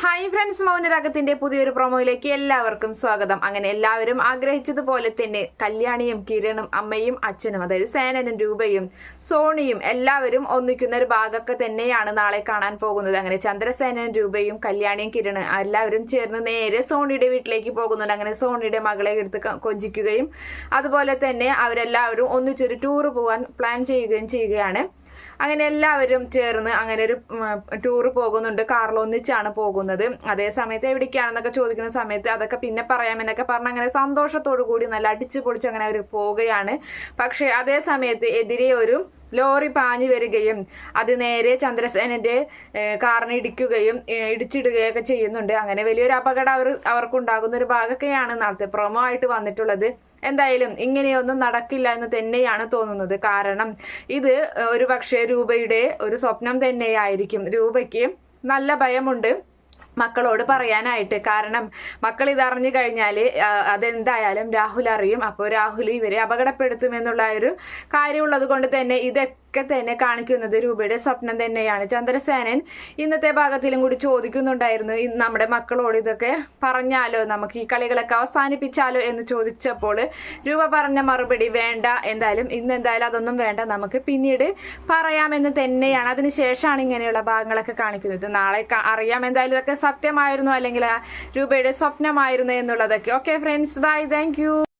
Hi friends മൗനരാഗത്തിന്റെ പുതിയൊരു പ്രൊമോയിലേക്ക് എല്ലാവർക്കും സ്വാഗതം. അങ്ങനെ എല്ലാവരും ആഗ്രഹിച്ചതുപോലെ തന്നെ കല്യാണിയും കിരണും അമ്മയും അച്ഛനും അതായത് സേനനും രൂപയും സോണിയും എല്ലാവരും ഒന്നിക്കുന്ന ഒരു ഭാഗമൊക്കെ തന്നെയാണ് നാളെ കാണാൻ പോകുന്നത്. അങ്ങനെ ചന്ദ്രസേനനും രൂപയും കല്യാണിയും കിരണ് എല്ലാവരും ചേർന്ന് നേരെ സോണിയുടെ വീട്ടിലേക്ക് പോകുന്നുണ്ട്. അങ്ങനെ സോണിയുടെ മകളെ എടുത്ത് കൊഞ്ചിക്കുകയും അതുപോലെ തന്നെ അവരെല്ലാവരും ഒന്നിച്ചൊരു ടൂർ പോകാൻ പ്ലാൻ ചെയ്യുകയും ചെയ്യുകയാണ്. അങ്ങനെ എല്ലാവരും ചേർന്ന് അങ്ങനെ ഒരു ടൂർ പോകുന്നുണ്ട്. കാറിൽ ഒന്നിച്ചാണ് പോകുന്നത്. അതേ സമയത്ത് എവിടേക്കാണെന്നൊക്കെ ചോദിക്കുന്ന സമയത്ത് അതൊക്കെ പിന്നെ പറയാമെന്നൊക്കെ പറഞ്ഞ് അങ്ങനെ സന്തോഷത്തോടു കൂടി നല്ല അടിച്ചു പൊളിച്ച് അങ്ങനെ അവർ പോവുകയാണ്. പക്ഷേ അതേ സമയത്ത് എതിരെ ഒരു ലോറി പാഞ്ഞു വരികയും അത് നേരെ ചന്ദ്രസേനന്റെ കാറിന് ഇടിക്കുകയും ഇടിച്ചിടുകയും ഇടിച്ചിടുകയൊക്കെ ചെയ്യുന്നുണ്ട്. അങ്ങനെ വലിയൊരു അപകടം അവർ അവർക്കുണ്ടാകുന്ന ഒരു ഭാഗമൊക്കെയാണ് നാളത്തെ പ്രൊമോ ആയിട്ട് വന്നിട്ടുള്ളത്. എന്തായാലും ഇങ്ങനെയൊന്നും നടക്കില്ല എന്ന് തന്നെയാണ് തോന്നുന്നത്. കാരണം ഇത് ഒരു പക്ഷേ രൂപയുടെ ഒരു സ്വപ്നം തന്നെയായിരിക്കും. രൂപയ്ക്ക് നല്ല ഭയമുണ്ട്. മക്കളോട് പറയാനായിട്ട്. കാരണം മക്കൾ ഇതറിഞ്ഞു കഴിഞ്ഞാൽ അതെന്തായാലും രാഹുൽ അറിയും. അപ്പോൾ രാഹുൽ ഇവരെ അപകടപ്പെടുത്തുമെന്നുള്ള ഒരു കാര്യമുള്ളത് കൊണ്ട് തന്നെ ഇതൊക്കെ തന്നെ കാണിക്കുന്നത് രൂപയുടെ സ്വപ്നം തന്നെയാണ്. ചന്ദ്രസേനൻ ഇന്നത്തെ ഭാഗത്തിലും കൂടി ചോദിക്കുന്നുണ്ടായിരുന്നു നമ്മുടെ മക്കളോട് ഇതൊക്കെ പറഞ്ഞാലോ നമുക്ക് ഈ കളികളൊക്കെ അവസാനിപ്പിച്ചാലോ എന്ന് ചോദിച്ചപ്പോൾ രൂപ പറഞ്ഞ മറുപടി വേണ്ട എന്തായാലും ഇന്ന് എന്തായാലും അതൊന്നും വേണ്ട നമുക്ക് പിന്നീട് പറയാമെന്ന് തന്നെയാണ്. അതിനുശേഷമാണ് ഇങ്ങനെയുള്ള ഭാഗങ്ങളൊക്കെ കാണിക്കുന്നത്. നാളെ അറിയാം എന്തായാലും ഇതൊക്കെ സത്യമായിരുന്നു അല്ലെങ്കിൽ രൂപയുടെ സ്വപ്നമായിരുന്നു എന്നുള്ളതൊക്കെ. Okay friends bye thank